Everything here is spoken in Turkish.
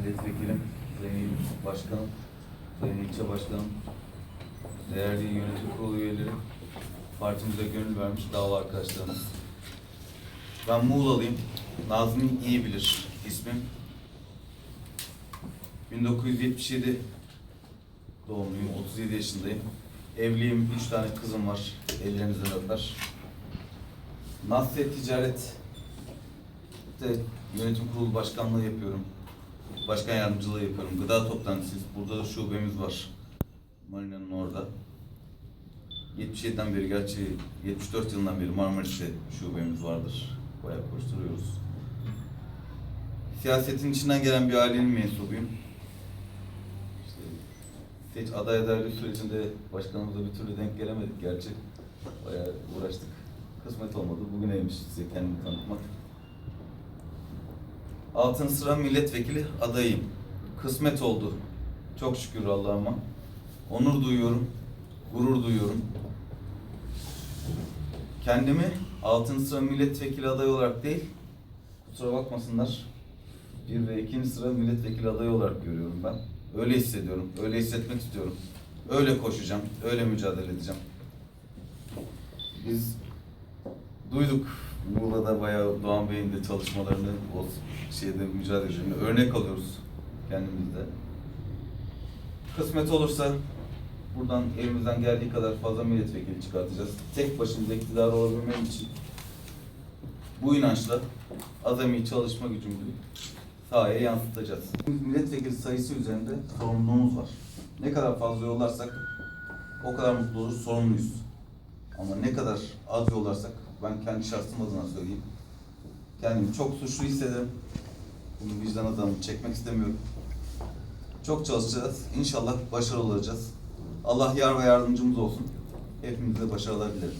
milletvekilim, sayın başkanım, sayın ilçe başkanım, değerli yönetim kurulu üyeleri, partimize gönül vermiş dava arkadaşlarımız. Ben Muğla'lıyım. Nazmi iyi bilir ismim. 1977 doğumluyum, 37 yaşındayım. Evliyim, 3 tane kızım var. Ellerinizden öper. Nasret Ticaret yönetim kurulu başkanlığı yapıyorum. Başkan yardımcılığı yapıyorum. Gıda toplantısı. Burada da şubemiz var. Marina'nın orada. 77'den beri gerçi 74 yılından beri Marmaris'te şubemiz vardır. Bayağı koşturuyoruz. Siyasetin içinden gelen bir ailenin mensubuyum. İşte seç aday adaylığı sürecinde başkanımıza bir türlü denk gelemedik gerçi. Bayağı uğraştık. Kısmet olmadı. Bugüneymiş size kendimi tanıtmak. Altın sıra milletvekili adayım. Kısmet oldu. Çok şükür Allah'ıma. Onur duyuyorum. Gurur duyuyorum. Kendimi altın sıra milletvekili adayı olarak değil, kusura bakmasınlar, bir ve ikinci sıra milletvekili adayı olarak görüyorum ben. Öyle hissediyorum, öyle hissetmek istiyorum. Öyle koşacağım, öyle mücadele edeceğim. Biz duyduk Muğla'da bayağı Doğan Bey'in de çalışmalarını, o şeyde mücadelelerini örnek alıyoruz kendimizde. Kısmet olursa buradan elimizden geldiği kadar fazla milletvekili çıkartacağız. Tek başımıza iktidar olabilmem için bu inançla azami çalışma gücümüzü sahaya yansıtacağız. Milletvekili sayısı üzerinde sorumluluğumuz var. Ne kadar fazla yollarsak o kadar mutlu oluruz, sorumluyuz. Ama ne kadar az yollarsak ben kendi şahsım adına söyleyeyim. Kendimi çok suçlu hissederim. Bunu vicdan azabını çekmek istemiyorum. Çok çalışacağız. İnşallah başarılı olacağız. Allah yar ve yardımcımız olsun. Hepimize başarılar dilerim.